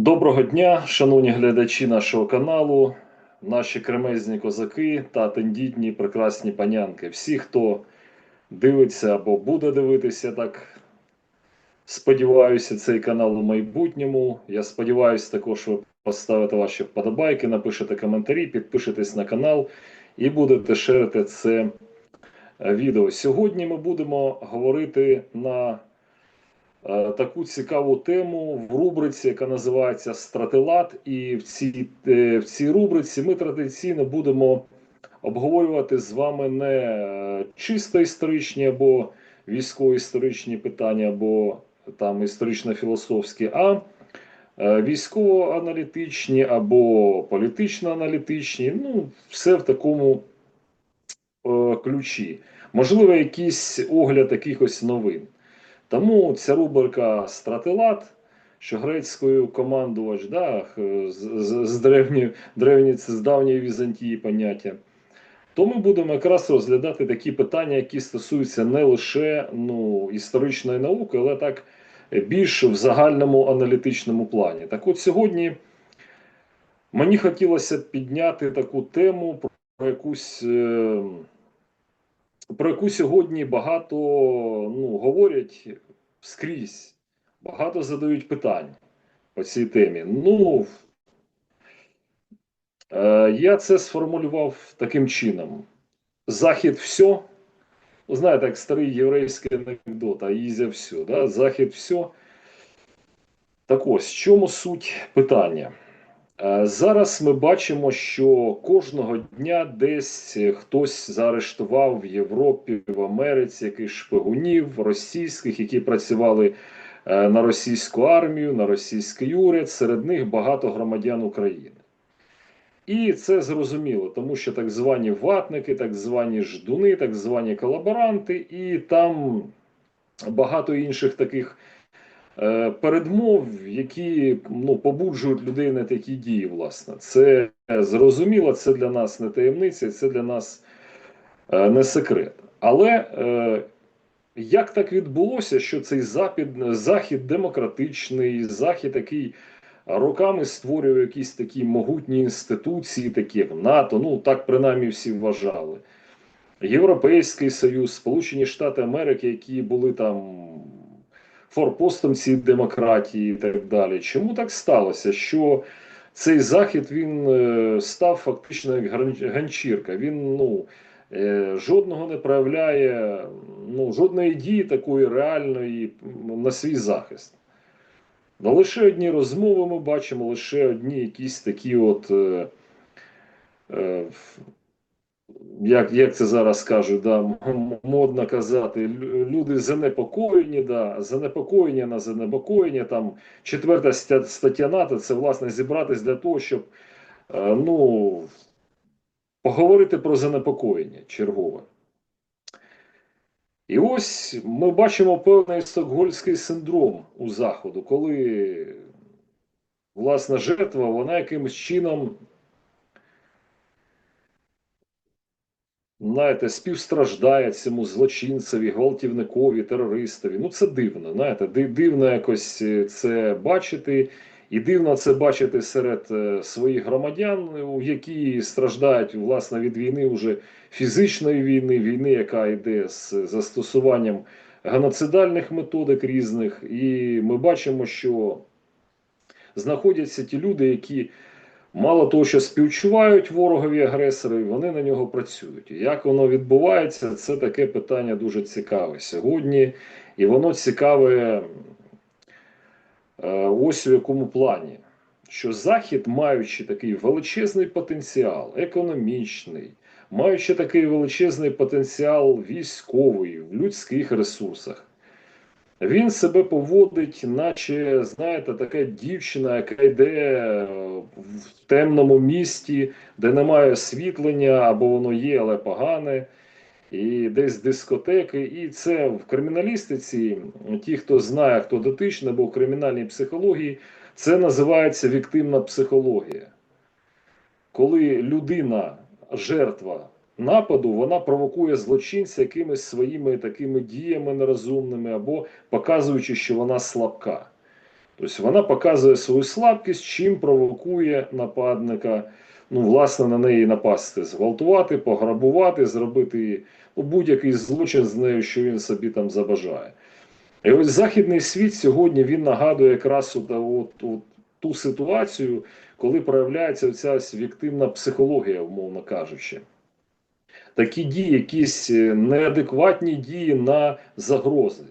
Доброго дня, шановні глядачі нашого каналу, наші кремезні козаки та тендітні прекрасні панянки. Всі, хто дивиться або буде дивитися, так сподіваюся, цей канал у майбутньому. Я сподіваюся, також ви поставите ваші вподобайки, напишете коментарі, підпишетесь на канал і будете шерити це е, відео. Сьогодні ми будемо говорити на таку цікаву тему в рубриці, яка називається Стратилат. І в цій, е, в цій рубриці ми традиційно будемо обговорювати з вами не е, чисто історичні або військово-історичні питання, або там історично-філософські, а е, військово-аналітичні або політично-аналітичні. Ну, все в такому е, ключі. Можливо, якийсь огляд якихось новин. Тому ця рубрика Стратилат, що грецькою командувач, да, з, з, з древньої, древні, це з давньої Візантії поняття. То ми будемо якраз розглядати такі питання, які стосуються не лише ну, історичної науки, але так більш в загальному аналітичному плані. Так от сьогодні мені хотілося підняти таку тему про якусь. е, про яку сьогодні багато ну, говорять скрізь, багато задають питань по цій темі. Ну, е, я це сформулював таким чином: Захід все. Ви знаєте, як старий єврейський анекдот, а їздя все, да? Захід все. Так ось, в чому суть питання? Е, Зараз ми бачимо, що кожного дня десь хтось заарештував в Європі, в Америці якихось шпигунів російських, які працювали е, на російську армію, на російський уряд. Серед них багато громадян України. І це зрозуміло, тому що так звані ватники, так звані ждуни, так звані колаборанти, і там багато інших таких передмов, які ну, побуджують людей на такі дії, власне. Це зрозуміло, це для нас не таємниця, це для нас е, не секрет. Але е, як так відбулося, що цей захід, захід демократичний, захід, який роками створює якісь такі могутні інституції, такі як НАТО, ну так принаймні всі вважали. Європейський Союз, Сполучені Штати Америки, які були там форпостом цієї демократії і так далі. Чому так сталося? Що цей захід він е, став фактично як ганчірка. Він ну, е, жодного не проявляє, ну, жодної дії такої реальної на свій захист. Ну, лише одні розмови ми бачимо, лише одні якісь такі от. Е, як, як це зараз кажуть, да, модно казати, люди занепокоєні, да, занепокоєння на занепокоєння. Там четверта стаття НАТО це власне зібратись для того, щоб е, ну, поговорити про занепокоєння чергове. І ось ми бачимо певний стокгольмський синдром у Заходу, коли власна жертва, вона якимось чином знаєте, співстраждає цьому злочинцеві, гвалтівникові, терористові. Ну це дивно. Знаєте, дивно якось е, це бачити, і дивно це бачити серед е, своїх громадян, які страждають власне від війни уже фізичної війни, війни, яка йде з застосуванням геноцидальних методик різних. І ми бачимо, що знаходяться ті люди, які мало того, що співчувають ворогові агресори, вони на нього працюють. Як воно відбувається, це таке питання дуже цікаве сьогодні, і воно цікаве е, ось у якому плані. Що Захід, маючи такий величезний потенціал, економічний, маючи такий величезний потенціал військовий в людських ресурсах, він себе поводить, наче, знаєте, така дівчина, яка йде е, в темному місті, де немає освітлення, або воно є, але погане, і десь дискотеки. І це в криміналістиці, ті, хто знає, хто дотичний, або в кримінальній психології, це називається віктивна психологія. Коли людина, жертва нападу, вона провокує злочинця якимись своїми такими діями нерозумними або показуючи, що вона слабка. Тобто вона показує свою слабкість, чим провокує нападника, ну, власне, на неї напасти, зґвалтувати, пограбувати, зробити ну, будь-який злочин з нею, що він собі там забажає. І ось західний світ сьогодні він нагадує якраз от, от, от, ту ситуацію, коли проявляється ця віктивна психологія, умовно кажучи. Такі дії, якісь е, неадекватні дії на загрози.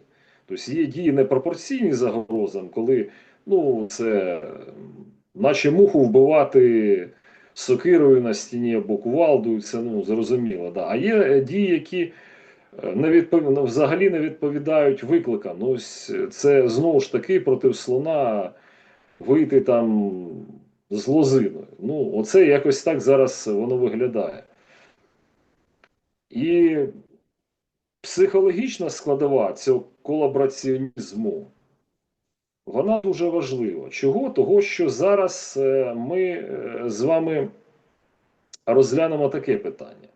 Тобто є дії непропорційні загрозам, коли ну, це наче муху вбивати сокирою на стіні або кувалдою, це ну, зрозуміло. Да. А є е, дії, які е, не відпов... ну, взагалі не відповідають викликам. Ну, ось це знову ж таки проти слона вийти там з лозиною. Ну, оце якось так зараз воно виглядає. І психологічна складова цього колабораціонізму, вона дуже важлива. Чого? Того, що зараз е, ми е, з вами розглянемо таке питання.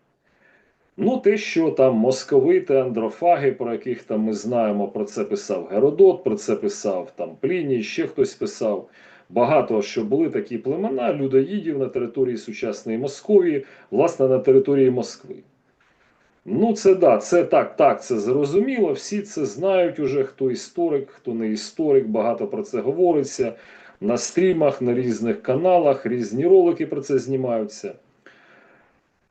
Ну, те, що там московити, андрофаги, про яких там ми знаємо, про це писав Геродот, про це писав там Пліній, ще хтось писав. Багато що були такі племена людоїдів на території сучасної Московії, власне, на території Москви. Ну, це да, це так, так, це зрозуміло. Всі це знають уже, хто історик, хто не історик, багато про це говориться на стрімах, на різних каналах, різні ролики про це знімаються.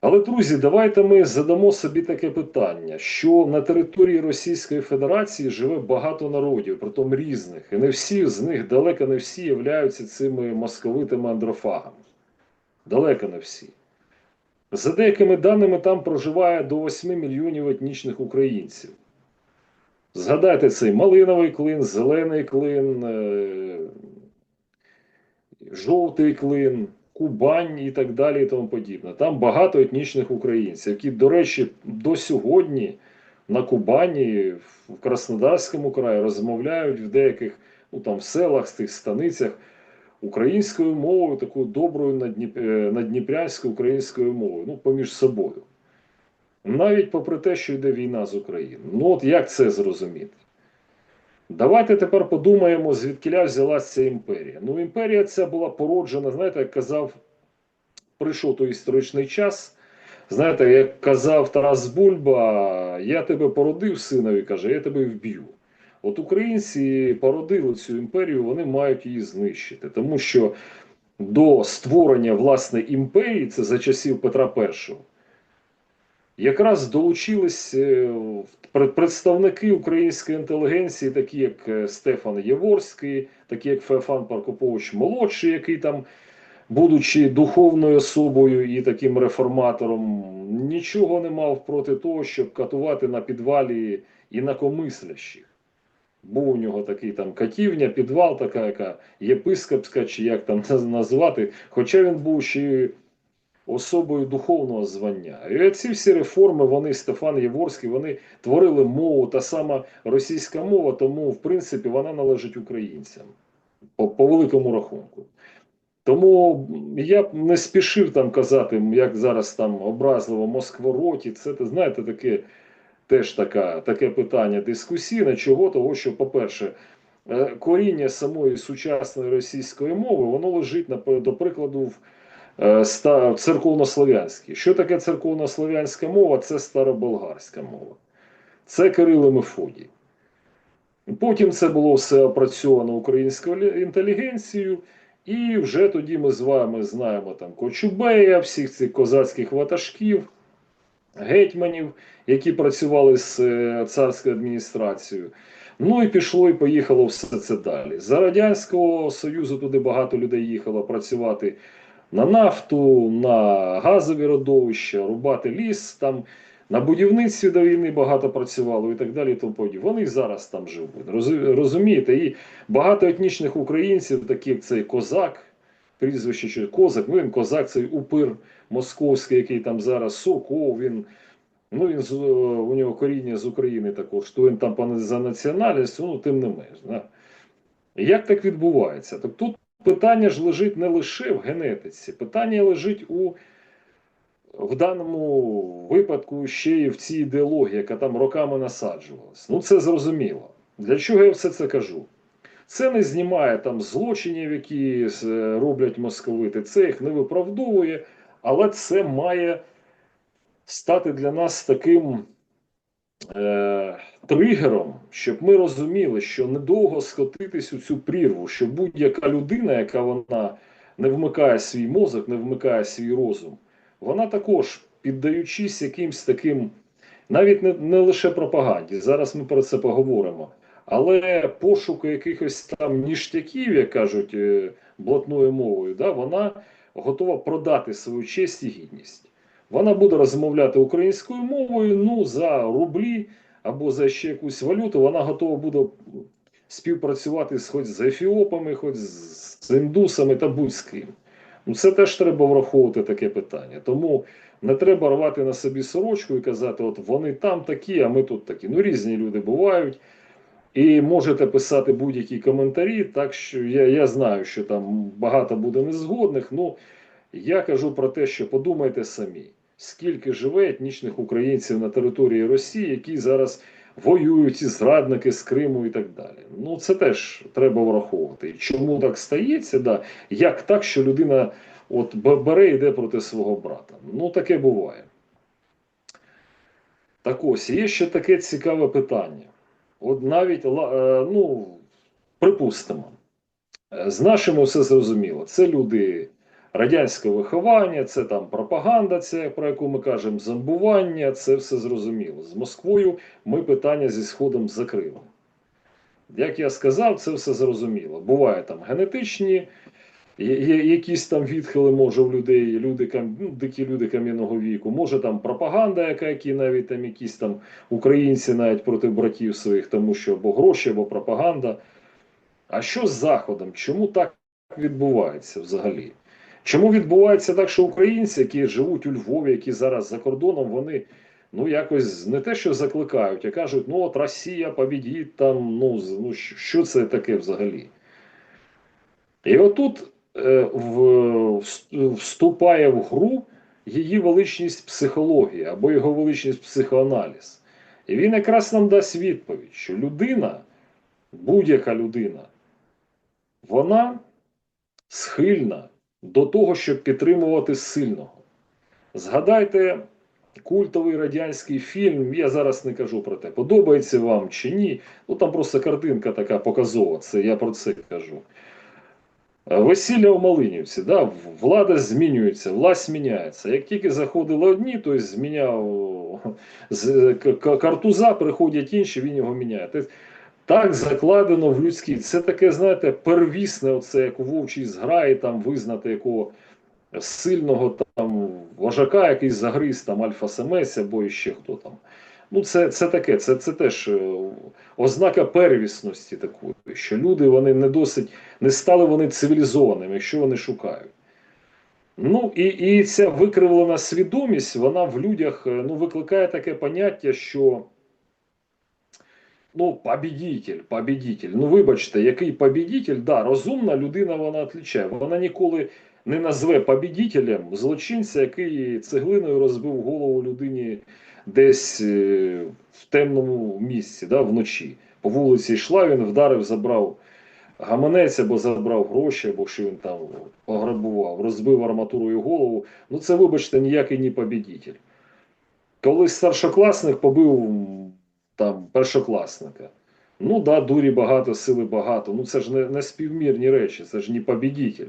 Але, друзі, давайте ми задамо собі таке питання: що на території Російської Федерації живе багато народів, притом різних, і не всі з них далеко не всі являються цими московитими андрофагами. Далеко не всі. За деякими даними, там проживає до 8 мільйонів етнічних українців. Згадайте цей малиновий клин, зелений клин, е, жовтий клин, Кубань і так далі і тому подібне. Там багато етнічних українців, які, до речі, до сьогодні на Кубані, в Краснодарському краї розмовляють в деяких ну, там, селах, в тих станицях українською мовою, такою доброю е, надніпрянською українською мовою, ну, поміж собою. Навіть попри те, що йде війна з Україною. Ну от як це зрозуміти? Давайте тепер подумаємо, звідкиля взялася ця імперія. Ну, імперія ця була породжена, знаєте, як казав, прийшов той історичний час. Знаєте, як казав Тарас Бульба, я тебе породив синові, каже, я тебе вб'ю. От українці породили цю імперію, вони мають її знищити, тому що до створення власне імперії, це за часів Петра І, якраз долучились е, представники української інтелігенції, такі як е, Стефан Єворський, такі як Феофан Паркопович Молодший, який там, будучи духовною особою і таким реформатором, нічого не мав проти того, щоб катувати на підвалі інакомислящих. Був у нього такий там катівня, підвал, така яка єпископська, чи як там назвати. Хоча він був ще особою духовного звання. І ці всі реформи, вони, Стефан Єворський, вони творили мову, та сама російська мова, тому, в принципі, вона належить українцям по, по великому рахунку. Тому я б не спішив там казати, як зараз там образливо Москвороті. Це, знаєте, таке теж така, таке питання дискусійне. Чого? Того, що, по-перше, е, коріння самої сучасної російської мови, воно лежить, до прикладу, в е, в церковнослов'янській. Що таке церковнослов'янська мова? Це староболгарська мова. Це Кирило Мефодій. Потім це було все опрацьовано українською інтелігенцією, і вже тоді ми з вами знаємо там Кочубея, всіх цих козацьких ватажків, гетьманів, які працювали з е, царською адміністрацією. Ну і пішло і поїхало все це далі. За Радянського Союзу туди багато людей їхало працювати на нафту, на газові родовища, рубати ліс, там на будівництві до війни багато працювало і так далі. І тому подібне. Вони зараз там живуть. Розумієте? І багато етнічних українців, такі як цей козак, прізвище що козак, ну він козак, цей упир московський, який там зараз Сурков, він. Ну, він з, у нього коріння з України також, то він там за національністю, ну тим не менш. Да. Як так відбувається? Так тут питання ж лежить не лише в генетиці, питання лежить у в даному випадку ще й в цій ідеології, яка там роками насаджувалась. Ну це зрозуміло. Для чого я все це кажу? Це не знімає там злочинів, які е, роблять московити, це їх не виправдовує, але це має стати для нас таким е, тригером, щоб ми розуміли, що недовго скотитись у цю прірву, що будь-яка людина, яка вона не вмикає свій мозок, не вмикає свій розум, вона також, піддаючись якимсь таким, навіть не, не лише пропаганді, зараз ми про це поговоримо. Але пошуку якихось там ніштяків, як кажуть е, блатною мовою, да, вона готова продати свою честь і гідність. Вона буде розмовляти українською мовою, ну за рублі або за ще якусь валюту. Вона готова буде співпрацювати з хоч з ефіопами, хоч з індусами та будь-з ким. Ну, це теж треба враховувати таке питання. Тому не треба рвати на собі сорочку і казати, от вони там такі, а ми тут такі. Ну, різні люди бувають. І можете писати будь-які коментарі, так що я я знаю, що там багато буде незгодних. Ну я кажу про те, що подумайте самі, скільки живе етнічних українців на території Росії, які зараз воюють і зрадники з Криму і так далі. Ну це теж треба враховувати. Чому так стається? Да? Як так, що людина от бере йде проти свого брата? Ну таке буває. Так ось є ще таке цікаве питання. От навіть, ну, припустимо, з нашими все зрозуміло. Це люди радянського виховання, це там пропаганда, це про яку ми кажемо, зомбування, це все зрозуміло. З Москвою ми питання зі Сходом закрили. Як я сказав, це все зрозуміло. Буває там генетичні, якісь там відхили, може в людей, люди ну, дикі люди кам'яного віку, може там пропаганда, яка які навіть там якісь там українці навіть проти братів своїх, тому що або гроші, або пропаганда. А що з Заходом? Чому так відбувається взагалі? Чому відбувається так, що українці, які живуть у Львові, які зараз за кордоном, вони ну якось не те, що закликають, а кажуть, ну от Росія побідіть там, ну, ну що це таке взагалі? І отут вступає в гру її величність психологія або його величність психоаналіз. І він якраз нам дасть відповідь, що людина, будь-яка людина, вона схильна до того, щоб підтримувати сильного. Згадайте культовий радянський фільм, я зараз не кажу про те, подобається вам чи ні. Ну там просто картинка така показова, це я про це кажу. Весілля у Малинівці, да, влада змінюється, власть зміняється. Як тільки заходили одні, то зміняв з картуза, приходять інші, він його міняє. Так закладено в людській. Це таке, знаєте, первісне, оце як у вовчій зграї, там визнати якого сильного там вожака, якийсь загриз, там альфа-самець або ще хто там. Ну, це це таке, це це теж е, ознака первісності такої, що люди вони не досить не стали вони цивілізованими, якщо вони шукають. Ну і і ця викривлена свідомість, вона в людях е, ну, викликає таке поняття, що ну, побідітель, побідітель. Ну, вибачте, який побідітель, да, розумна людина вона відлічає. Вона ніколи не назве побідітелем злочинця, який цеглиною розбив голову людині десь е, в темному місці, да, вночі. По вулиці йшла, він вдарив, забрав гаманець або забрав гроші, або що він там пограбував, розбив арматурою голову. Ну це, вибачте, ніякий не побідітель. Коли старшокласник побив там першокласника. Ну да, дурі багато, сили багато. Ну це ж не, не співмірні речі, це ж не побідітель.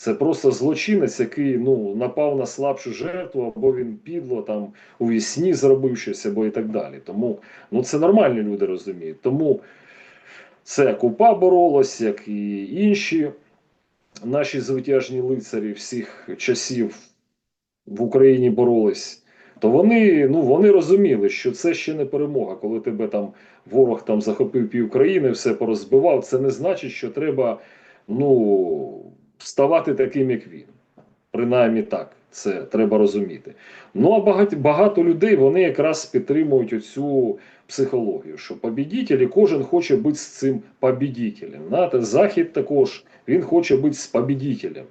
Це просто злочинець, який ну, напав на слабшу жертву, або він підло там у вісні зробив щось, або і так далі. Тому ну, це нормальні люди розуміють. Тому це купа боролась, як і інші наші звитяжні лицарі всіх часів в Україні боролись то вони ну вони розуміли, що це ще не перемога, коли тебе там ворог там захопив пів країни, все порозбивав. Це не значить, що треба ну ставати таким, як він. Принаймні так, це треба розуміти. Ну а багато, багато людей вони якраз підтримують оцю психологію, що побідітелі, кожен хоче бути з цим побідітелем. Знаєте, Захід також він хоче бути з побідітелем.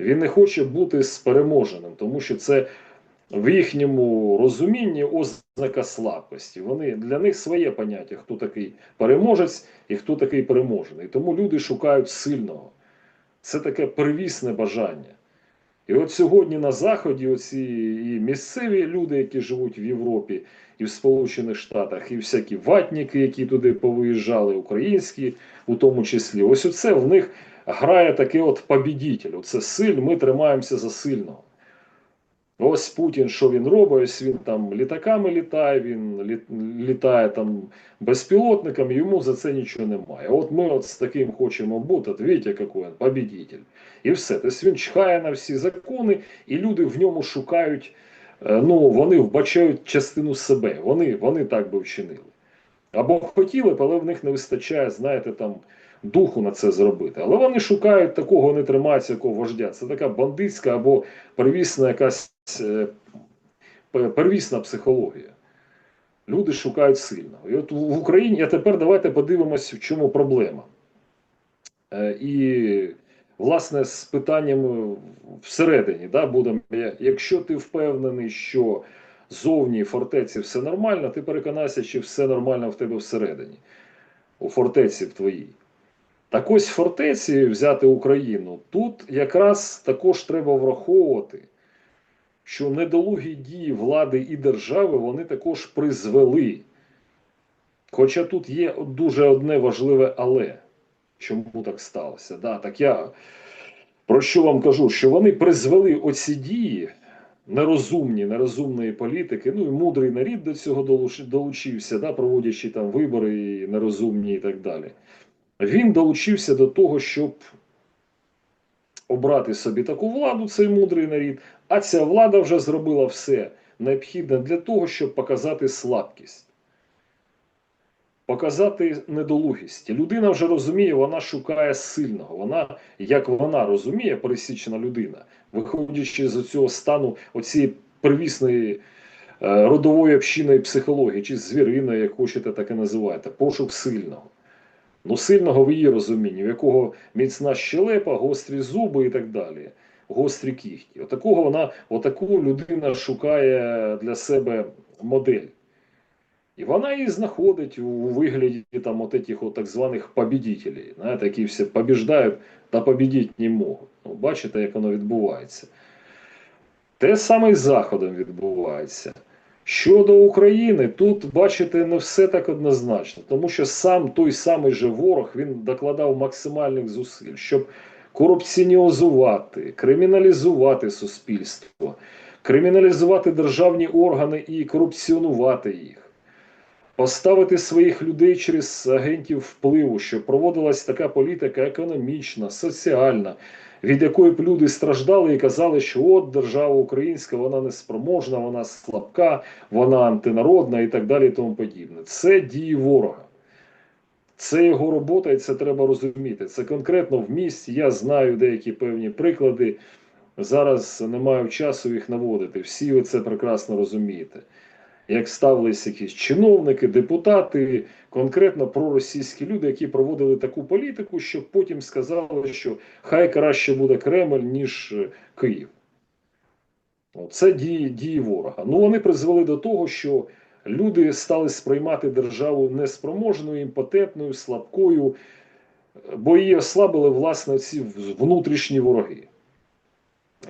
Він не хоче бути з переможеним, тому що це в їхньому розумінні ознака слабкості. Вони для них своє поняття, хто такий переможець і хто такий переможений. Тому люди шукають сильного. Це таке первісне бажання. І от сьогодні на Заході оці і місцеві люди, які живуть в Європі і в Сполучених Штатах, і всякі ватніки, які туди повиїжджали, українські, у тому числі, ось оце в них грає таке от побідітель. Оце силь, ми тримаємося за сильного. Ось Путін, що він робить? Ось він там літаками літає, він лі- літає там безпілотниками, йому за це нічого немає. От ми от з таким хочемо бути, от видите, який він побідітель. І все. Тобто він чхає на всі закони, і люди в ньому шукають, е, ну вони вбачають частину себе. Вони, вони так би вчинили. Або хотіли б, але в них не вистачає, знаєте, там духу на це зробити. Але вони шукають такого, вони тримаються якого вождя. Це така бандитська або первісна якась первісна психологія. Люди шукають сильного. І от в Україні, а тепер давайте подивимось, в чому проблема. Е, І, власне, з питанням всередині, да, будемо, якщо ти впевнений, що зовні фортеці все нормально, ти переконайся, чи все нормально в тебе всередині, у фортеці в твоїй. Так ось фортеці взяти Україну, тут якраз також треба враховувати, що недолугі дії влади і держави вони також призвели. Хоча тут є дуже одне важливе але. Чому так сталося? Да, так я про що вам кажу? Що вони призвели оці дії нерозумні, нерозумної політики, ну і мудрий нарід до цього долучився, да, проводячи там вибори нерозумні і так далі. Він долучився до того, щоб обрати собі таку владу, цей мудрий нарід, а ця влада вже зробила все необхідне для того, щоб показати слабкість, показати недолугість. Людина вже розуміє, вона шукає сильного. Вона, як вона розуміє, пересічена людина, виходячи з цього стану оцієї первісної е, родової общинної психології, чи звіриної, як хочете, так і називаєте, пошук сильного. Ну, сильного в її розумінні, в якого міцна щелепа, гострі зуби і так далі, гострі кіхті. Отакого вона, отаку людина шукає для себе модель. І вона її знаходить у вигляді там от этих от так званих побідітелей, знаєте, які всі побіждають та побідіть не можуть. Ну, бачите, як воно відбувається. Те саме з Заходом відбувається. Щодо України, тут бачите, не все так однозначно, тому що сам той самий же ворог він докладав максимальних зусиль, щоб корупціонізувати, криміналізувати суспільство, криміналізувати державні органи і корупціонувати їх, поставити своїх людей через агентів впливу, щоб проводилась така політика економічна, соціальна, від якої б люди страждали і казали, що от держава українська, вона неспроможна, вона слабка, вона антинародна і так далі, і тому подібне. Це дії ворога. Це його робота, і це треба розуміти. Це конкретно в місті. Я знаю деякі певні приклади. Зараз не маю часу їх наводити. Всі ви це прекрасно розумієте. Як ставились якісь чиновники, депутати, конкретно проросійські люди, які проводили таку політику, щоб потім сказали, що хай краще буде Кремль, ніж е, Київ. Це дії, дії ворога. Ну вони призвели до того, що люди стали сприймати державу неспроможною, імпотентною, слабкою, бо її ослабили власне ці внутрішні вороги.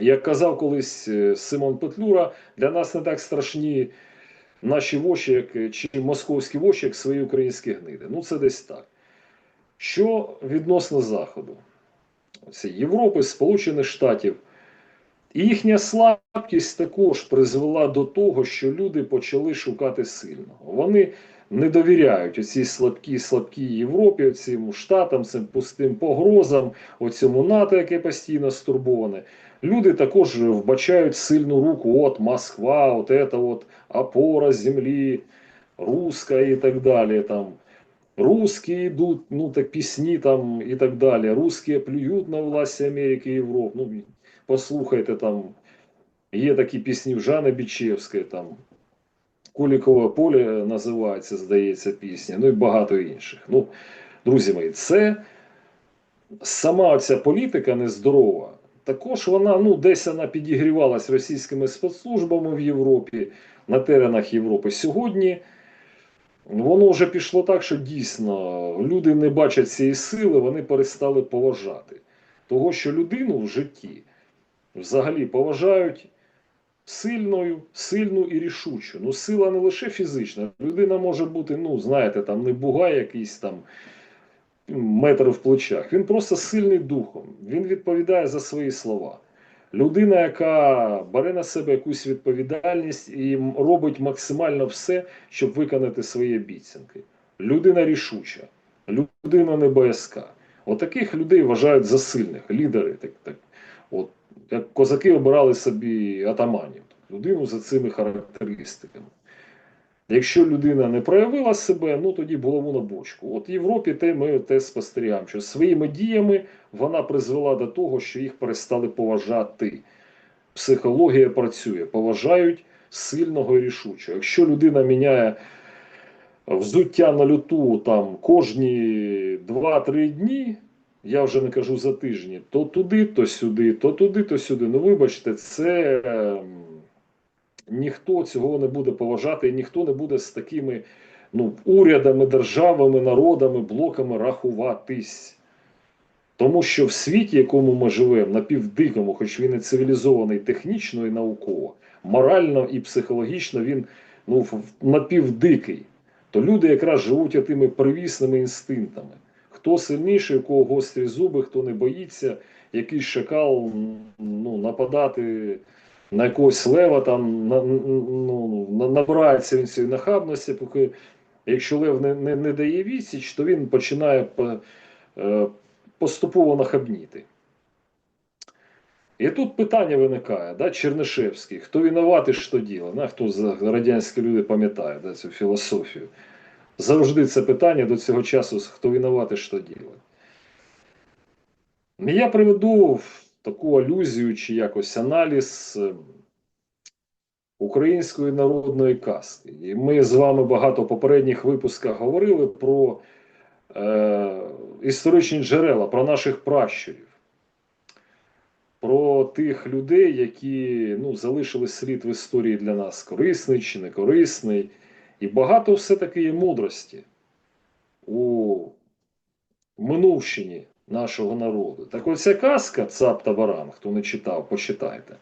Як казав колись е, Симон Петлюра, для нас не так страшні наші воші, як чи московські воші, як свої українські гниди. Ну, це десь так. Що відносно Заходу? Європи, Сполучених Штатів. І їхня слабкість також призвела до того, що люди почали шукати сильного. Вони не довіряють оцій слабкій слабкій Європі, цим штатам, цим пустим погрозам, оцьому НАТО, яке постійно стурбоване. Люди також вбачають сильну руку, от Москва, от это от опора землі, руська і так далі. Там. Русські йдуть, ну так пісні там і так далі. Русські плюють на власті Америки і Європи. Ну, послухайте там, є такі пісні в Жани Бічевської, там Кулікове поле називається, здається, пісня, ну і багато інших. Ну, друзі мої, це сама ця політика нездорова також вона ну, десь вона підігрівалась російськими спецслужбами в Європі, на теренах Європи. Сьогодні воно вже пішло так, що дійсно люди не бачать цієї сили, вони перестали поважати. Того, що людину в житті взагалі поважають сильною, сильну і рішучу. Ну, сила не лише фізична. Людина може бути, ну, знаєте, там не бугай якийсь там метр в плечах. Він просто сильний духом. Він відповідає за свої слова. Людина, яка бере на себе якусь відповідальність і робить максимально все, щоб виконати свої обіцянки. Людина рішуча, людина не боязка. Отаких людей вважають за сильних, лідери. Так, так. От, як козаки обирали собі атаманів, людину за цими характеристиками. Якщо людина не проявила себе, ну тоді голову на бочку. От в Європі те ми те спостерігаємо, що своїми діями вона призвела до того, що їх перестали поважати. Психологія працює, поважають сильного і рішучого. Якщо людина міняє взуття на люту там кожні 2-3 дні, я вже не кажу за тижні, то туди, то сюди, то туди, то сюди. Ну, вибачте, це ем, ніхто цього не буде поважати, і ніхто не буде з такими ну, урядами, державами, народами, блоками рахуватись. Тому що в світі, якому ми живемо, напівдикому, хоч він і цивілізований технічно і науково, морально і психологічно він ну, напівдикий, то люди якраз живуть тими первісними інстинктами. Хто сильніший, у кого гострі зуби, хто не боїться, якийсь шакал ну, нападати на якогось лева, там на, ну, набирається він цієї нахабності, поки якщо лев не, не, не дає відсіч, то він починає е, поступово нахабніти. І тут питання виникає, да, Чернишевський, хто винуватий, що діло, да, хто з радянські люди пам'ятає да, цю філософію. Завжди це питання до цього часу, хто винуватий, що діло. Я приведу таку алюзію чи якось аналіз е, української народної казки. І ми з вами багато в попередніх випусках говорили про е, історичні джерела, про наших пращурів, про тих людей, які ну, залишили слід в історії для нас корисний чи не корисний. І багато все-таки є мудрості у минувщині нашого народу. Так оця казка Цап та Баран, хто не читав, почитайте.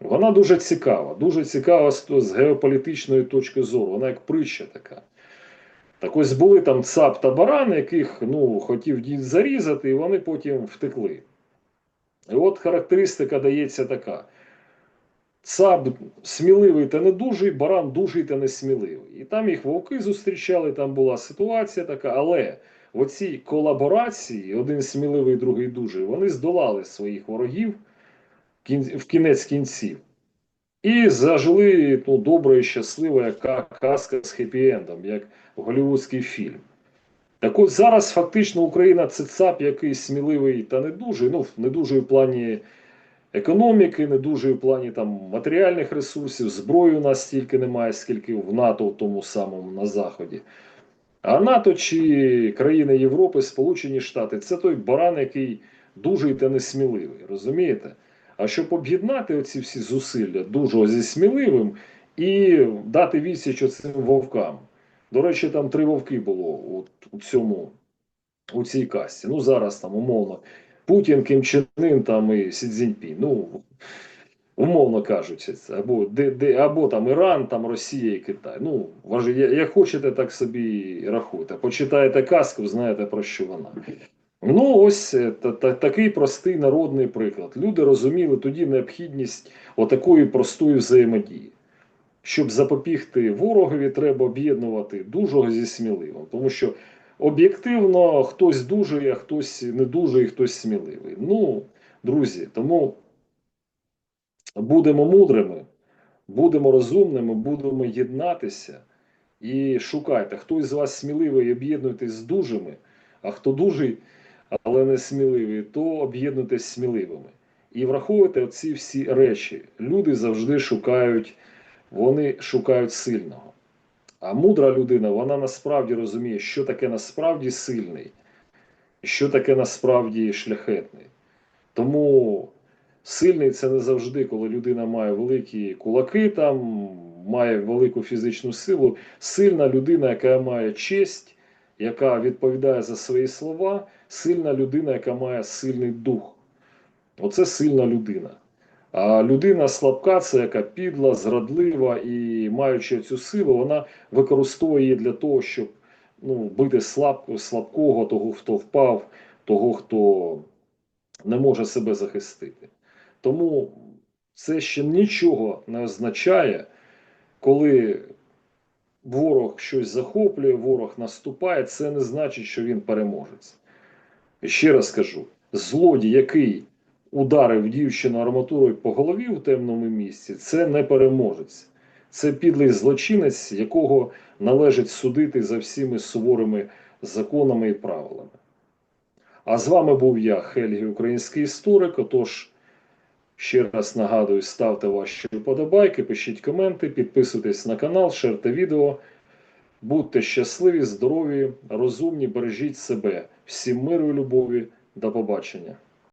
Вона дуже цікава, дуже цікава з геополітичної точки зору. Вона як притча така. Так ось були там цап та баран, яких ну, хотів дід зарізати, і вони потім втекли. І от характеристика дається така: цап сміливий та не дужий, баран дужий та не сміливий. І там їх вовки зустрічали, там була ситуація така, але в оцій колаборації, один сміливий, другий дужий, вони здолали своїх ворогів в кінець кінців. І зажили ну, добре і щасливо, яка казка з хеппі-ендом, як голівудський фільм. Так от зараз фактично Україна це ЦАП, який сміливий та не дуже, ну, не дуже в плані економіки, не дуже в плані там, матеріальних ресурсів, зброї у нас стільки немає, скільки в НАТО, в тому самому на Заході. А НАТО чи країни Європи, Сполучені Штати це той баран, який дужий та несміливий, розумієте? А щоб об'єднати оці всі зусилля дуже зі сміливим і дати відсіч оцим вовкам. До речі, там три вовки було от, у цьому, у цій касті. Ну, зараз там, умовно, Путін, Ким Чен Ын там і Сі Цзіньпінь. Ну, умовно кажучи, це. Або, де, де, або там Іран, там Росія і Китай. Ну, важ, як хочете, так собі рахуйте. Почитаєте казку, знаєте про що вона. Ну, ось е, та, та, такий простий народний приклад. Люди розуміли тоді необхідність отакої простої взаємодії. Щоб запобігти ворогові, треба об'єднувати дужого зі сміливим. Тому що об'єктивно хтось дужий, а хтось не дужий, і хтось сміливий. Ну, друзі, тому будемо мудрими, будемо розумними, будемо єднатися і шукайте. Хтось з вас сміливий, об'єднуйтесь з дужими, а хто дужий, але не сміливий, то об'єднуйтесь сміливими. І враховуйте оці всі речі. Люди завжди шукають, вони шукають сильного. А мудра людина, вона насправді розуміє, що таке насправді сильний, що таке насправді шляхетний. Тому Сильний це не завжди, коли людина має великі кулаки, там має велику фізичну силу. Сильна людина, яка має честь, яка відповідає за свої слова, сильна людина, яка має сильний дух. Оце сильна людина. А людина слабка, це яка підла, зрадлива і маючи цю силу, вона використовує її для того, щоб ну, бити слаб, слабкого, того, хто впав, того, хто не може себе захистити. Тому це ще нічого не означає, коли ворог щось захоплює, ворог наступає, це не значить, що він переможець. Ще раз кажу: злодій, який ударив дівчину арматурою по голові у темному місці, це не переможець. Це підлий злочинець, якого належить судити за всіми суворими законами і правилами. А з вами був я, Хельгі, український історик. Отож, ще раз нагадую, ставте ваші вподобайки, пишіть коменти, підписуйтесь на канал, шерте відео. Будьте щасливі, здорові, розумні, бережіть себе. Всім миру і любові. До побачення.